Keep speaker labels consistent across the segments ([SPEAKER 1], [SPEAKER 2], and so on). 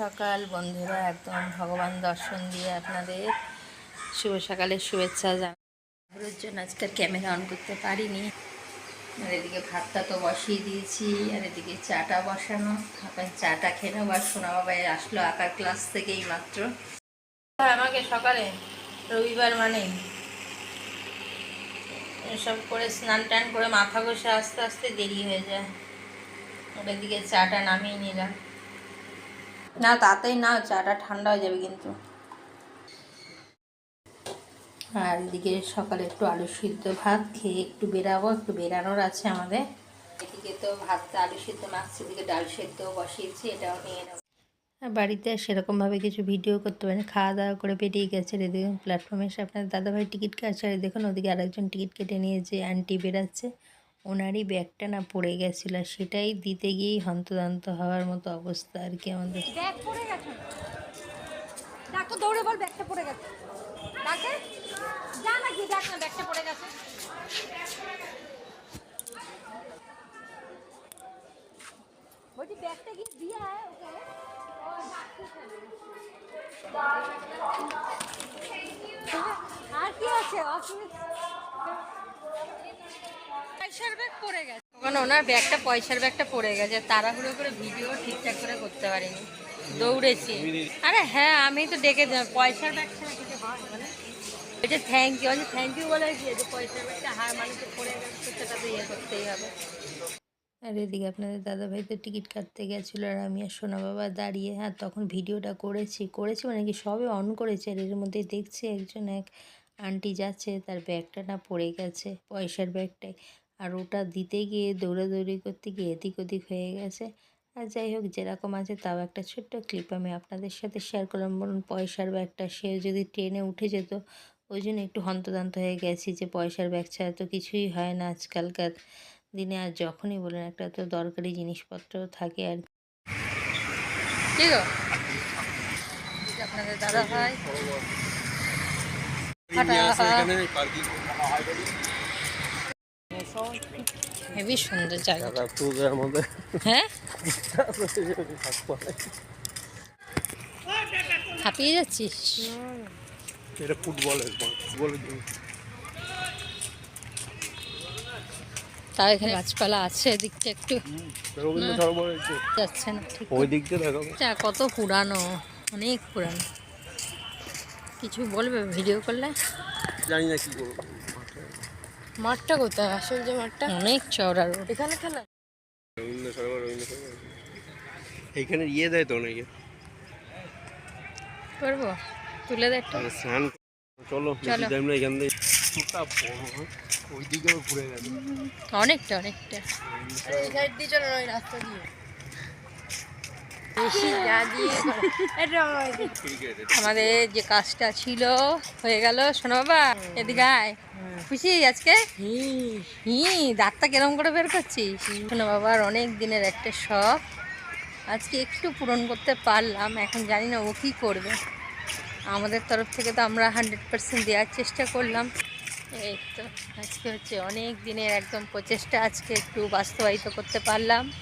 [SPEAKER 1] সকাল, বন্ধুরা, একদম ভগবান দর্শন দিয়ে আপনাদের শুভ সকালের শুভেচ্ছা জানানোর জন্য আজকের ক্যামেরা অন করতে পারিনি। আর এদিকে ভাতটা তো বসিয়ে দিয়েছি, আর এদিকে চাটা বসানো। এখন চাটা খেয়ে নেব, আর সোনা বাবা আসলো আঁকার ক্লাস থেকেই মাত্র। আমাকে সকালে রবিবার মানে এসব করে স্নান টান করে মাথা ঘষে আস্তে আস্তে দেরি হয়ে যায়। ওর দিকে চাটা নামিয়ে নিলাম। না তাতেই না চাটা ঠান্ডা হয়ে যাবে কিন্তু। আর এদিকে সকালে একটু আলু সিদ্ধ ভাত খেয়ে একটু বেরাবো একটু বেরানোর আছে আমাদের। এদিকে তো ভাতটা আলু সিদ্ধ মাছ এদিকে ডাল সিদ্ধ বসিয়েছি এটাও নিয়ে নেব। আর বাড়িতে সেরকমভাবে কিছু ভিডিও করতে পারেন খাওয়া দাওয়া করে পেরিয়ে গেছে এদিকে প্ল্যাটফর্মে এসে আপনার দাদাভাই টিকিট কাটছে আর দেখুন ওদিকে আরেকজন টিকিট কেটে নিয়ে যে আন্টি বেরাচ্ছে। ওনারই ব্যাগটা না পড়ে গেছিল সেটাই দিতে গিয়েই হন্তদন্ত হওয়ার মতো অবস্থা আর কি আমাদের।
[SPEAKER 2] ব্যাগ পড়ে গেছে। দৌড়ে বল, ব্যাগটা দেখ না, ব্যাগটা পড়ে গেছে। আর কি আছে? অফিস? পয়সার ব্যাগ পড়ে গেছে।
[SPEAKER 1] ওখানে ওনার ব্যাগটা পয়সার ব্যাগটা পড়ে গেছে, তাড়াহুড়ো করে ভিডিও ঠিকঠাক করে করতে পারিনি। দৌড়েছি। আরে হ্যাঁ আমি তো ডেকে পয়সার ব্যাগ ছাড়া কিছু হয় মানে? থ্যাংক ইউ থ্যাংক যে পয়সার ব্যাগটা ইয়ে আর এদিকে আপনাদের দাদাভাই তো টিকিট কাটতে গেছিল, আর আমি আর সোনা বাবা দাঁড়িয়ে হ্যাঁ তখন ভিডিওটা করেছি। করেছি মানে কি সবে অন করেছে, আর এর মধ্যে দেখছি একজন এক আন্টি যাচ্ছে, তার ব্যাগটা না পড়ে গেছে, পয়সার ব্যাগটাই আর ওটা দিতে গিয়ে দৌড়াদৌড়ি করতে গিয়ে এদিক ওদিক হয়ে গেছে আর যাই হোক যেরকম আছে তাও একটা ছোট্ট ক্লিপ আমি আপনাদের সাথে শেয়ার করলাম বলুন পয়সার ব্যাগটা সে যদি ট্রেনে উঠে যেত ওই জন্য একটু হন্তদন্ত হয়ে গেছি যে পয়সার ব্যাগ ছাড়া তো কিছুই হয় না আজকালকার দিনে আর যখনই বলেন একটা তো দরকারি জিনিসপত্র থাকে আর কি আপনাদের দাদা ভাই হেবি সুন্দর জায়গা।
[SPEAKER 3] টুকের মধ্যে।
[SPEAKER 1] হ্যাঁ? হাঁপিয়ে যাচ্ছিস?
[SPEAKER 3] এটা ফুটবলের ফুটবলের
[SPEAKER 1] তাও এখানে গাছপালা আছে এদিকটা একটু।
[SPEAKER 3] রবীন্দ্র সরোবর
[SPEAKER 1] যাচ্ছে না ঠিক
[SPEAKER 3] ওই দিক দিয়ে দেখো।
[SPEAKER 1] এটা কত পুরানো অনেক পুরানো। কিছু বলবে ভিডিও করলে?
[SPEAKER 3] জানি না কি করব
[SPEAKER 2] মাঠটা কোথায়? আসল যে মাঠটা?
[SPEAKER 1] অনেক চওড়া রোড।
[SPEAKER 2] এখানে খেলা?
[SPEAKER 3] রবীন্দ্র সরোবর রবীন্দ্র সরোবর এইখানে ইয়ে দেয় তো অনেকে।
[SPEAKER 1] করব? তুলে দেয় একটু।
[SPEAKER 3] স্নান চলো
[SPEAKER 1] চলো।
[SPEAKER 3] না এখান থেকে সুটা ওই দিকে ঘুরে গেছে।
[SPEAKER 1] অনেকটা অনেকটা।
[SPEAKER 2] এই সাইড দিয়ে চলো ওই রাস্তা দিয়ে বেশি যা দিয়ে এটা আমার
[SPEAKER 3] ক্রিকেট
[SPEAKER 1] আমাদের যে কাজটা ছিল, হয়ে গেল। শোনো বাবা, এদিকে আয়। খুশি আজকে? হি, দাঁতটা কেরম করে বের করছিস? শোনো বাবার অনেক দিনের একটা শখ। আজকে একটু পূরণ করতে পারলাম, এখন জানি না ও কী করবে। আমাদের তরফ থেকে তো আমরা হান্ড্রেড পার্সেন্ট দেওয়ার চেষ্টা করলাম। এই তো, আজকে হচ্ছে অনেক দিনের একদম প্রচেষ্টা। আজকে একটু বাস্তবায়িত করতে পারলাম।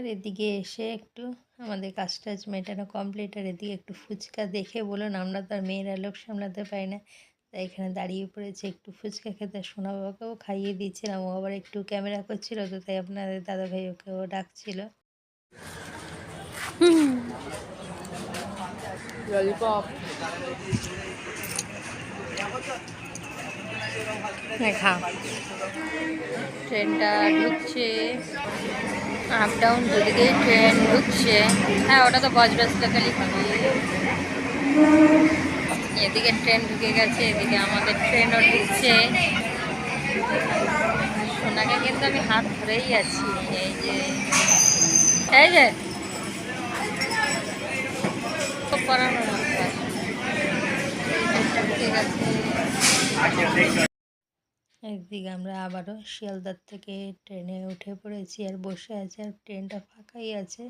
[SPEAKER 1] আর এদিকে এসে একটু আমাদের কাজ টাজ মেটানো কমপ্লিট আর এদিকে একটু ফুচকা দেখে বলুন, আমরা তো আর মেয়েরা লোক সামলাতে পারি না। তাই এখানে দাঁড়িয়ে পড়েছে, একটু ফুচকা খেতে সোনা বাবাকেও খাইয়ে দিচ্ছিলাম ও আবার একটু ক্যামেরা করছিল তো তাই আপনাদের দাদা ভাই ওকেও ডাকছিল। দেখা। ট্রেনটা ঢুকছে। আপ ডাউন দুদিকে ট্রেন ঢুকছে। হ্যাঁ ওটা তো বজবাস লোকালি হবে এদিকে ট্রেন ঢুকে গেছে, এদিকে আমাদের ট্রেনও ঢুকছে। সোনাকে কিন্তু আমি হাত ধরেই আছি। এই যে। এই যে। ট্রেনটা ঢুকে গেছে। একদিকে আমরা আবারও শিয়ালদার থেকে ট্রেনে উঠে পড়েছি আর বসে আছি আর ট্রেনটা ফাঁকাই আছে।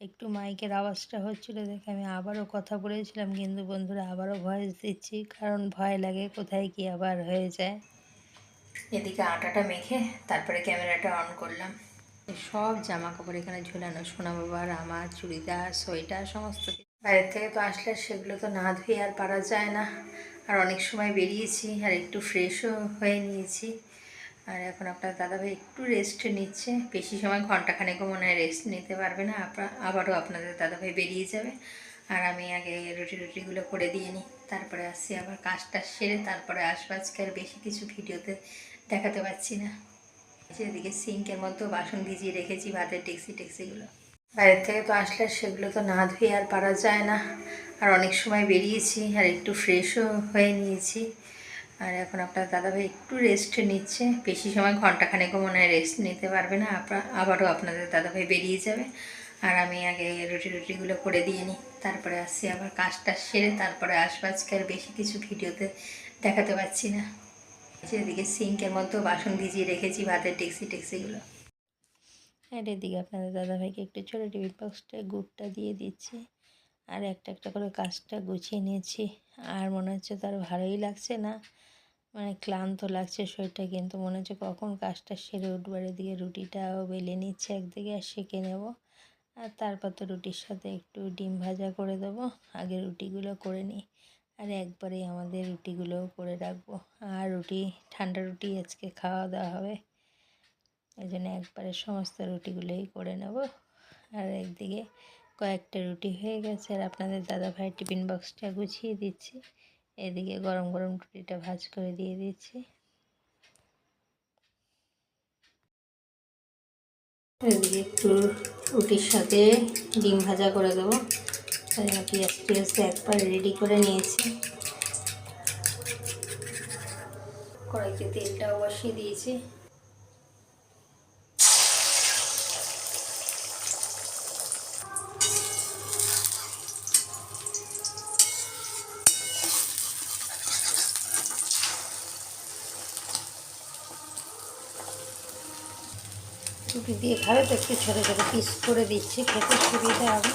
[SPEAKER 1] একটু মাইকের আওয়াজটা হচ্ছিল দেখে আমি আবারও কথা বলেছিলাম, কিন্তু বন্ধুরা আবারও ভয়েস দিচ্ছি, কারণ ভয় লাগে কোথায় কি আবার হয়ে যায়। এদিকে আটাটা মেখে তারপরে ক্যামেরাটা অন করলাম। সব জামা কাপড় এখানে ঝুলানো, সোনা বাবার আমার, চুড়িদার, সোয়েটার, সমস্ত কিছু। বাইরে থেকে তো আসলে সেগুলো তো না ধুয়ে আর পারা যায় না। আর অনেক সময় বেরিয়েছি আর একটু ফ্রেশও হয়ে নিয়েছি। আর এখন আপনার দাদাভাই একটু রেস্ট নিচ্ছে। বেশি সময় ঘন্টাখানেকও মনে হয় রেস্ট নিতে পারবে না। আপনার আবারও আপনাদের দাদাভাই বেরিয়ে যাবে। আর আমি আগে রুটি রুটিগুলো করে দিয়ে নিই। তারপরে আসছি আবার কাজটা সেরে তারপরে আসব। আজকে আর বেশি কিছু ভিডিওতে দেখাতে পারছি না। যেদিকে সিঙ্কের মধ্যেও বাসন ভিজিয়ে রেখেছি, ভাতের টেক্সি টেক্সিগুলো বাইরের থেকে তো আসলে সেগুলো তো না ধুয়ে আর পারা যায় না। আর অনেক সময় বেরিয়েছি আর একটু ফ্রেশও হয়ে নিয়েছি। আর এখন আপনার দাদাভাই একটু রেস্ট নিচ্ছে। বেশি সময় ঘন্টাখানেকও মনে হয় রেস্ট নিতে পারবে না। আবারও আপনাদের দাদাভাই বেরিয়ে যাবে। আর আমি আগে রুটি রুটিগুলো করে দিয়ে নিই। তারপরে আসছি আবার কাজটা সেরে তারপরে আসব। আজকে আর বেশি কিছু ভিডিওতে দেখাতে পারছি না। যেদিকে সিঙ্কের মধ্যেও বাসন ভিজিয়ে রেখেছি, ভাতের টেক্সি টেক্সিগুলো আর এদিকে আপনাদের দাদাভাইকে একটু ছোটো টিফিন বক্সটা গুড়টা দিয়ে দিচ্ছি। আর একটা একটা করে কাজটা গুছিয়ে নিয়েছি। আর মনে হচ্ছে তার ভালোই লাগছে না। মানে ক্লান্ত লাগছে শরীরটা, কিন্তু মনে হচ্ছে কখন কাজটা সেরে উঠবার এদিকে রুটিটাও বেলে নিচ্ছে একদিকে আর সেঁকে নেব। আর তারপর তো রুটির সাথে একটু ডিম ভাজা করে দেবো। আগে রুটিগুলো করে নিই। আর একবারেই আমাদের রুটিগুলোও করে রাখব। আর রুটি, ঠান্ডা রুটি আজকে খাওয়া দাওয়া হবে। ওই জন্য একবারে সমস্ত রুটিগুলোই করে নেব। আর একদিকে কয়েকটা রুটি হয়ে গেছে আর আপনাদের দাদা ভাই টিফিন বক্সটা গুছিয়ে দিচ্ছি। এদিকে গরম গরম রুটিটা ভাজ করে দিয়ে দিচ্ছি। এদিকে একটু রুটির সাথে ডিম ভাজা করে দেবো। পেঁয়াজ টিয়াজ একবার রেডি করে নিয়েছি। কড়াইতে তেলটাও বসিয়ে দিয়েছি। রুটি দিয়ে খাবে তো একটু ছোটো ছোটো পিস করে দিচ্ছি খেতে সুবিধা হবে।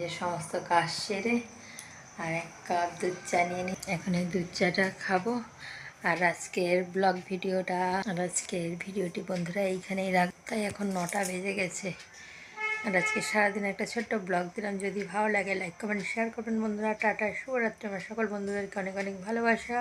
[SPEAKER 1] যে সমস্ত কাজ সেরে আর এক কাপ দুধ চা নিয়ে নিই এখন এই দুধ চাটা খাব। আর আজকের ব্লগ ভিডিওটা, আর আজকের ভিডিওটি বন্ধুরা এইখানেই রাখ, তাই এখন নটা বেজে গেছে। আর আজকে সারাদিন একটা ছোট্ট ব্লগ দিলাম। যদি ভালো লাগে লাইক কমেন্ট শেয়ার করবেন বন্ধুরা। টাটা, শুভরাত্রি। আমার সকল বন্ধুদেরকে অনেক অনেক ভালোবাসা।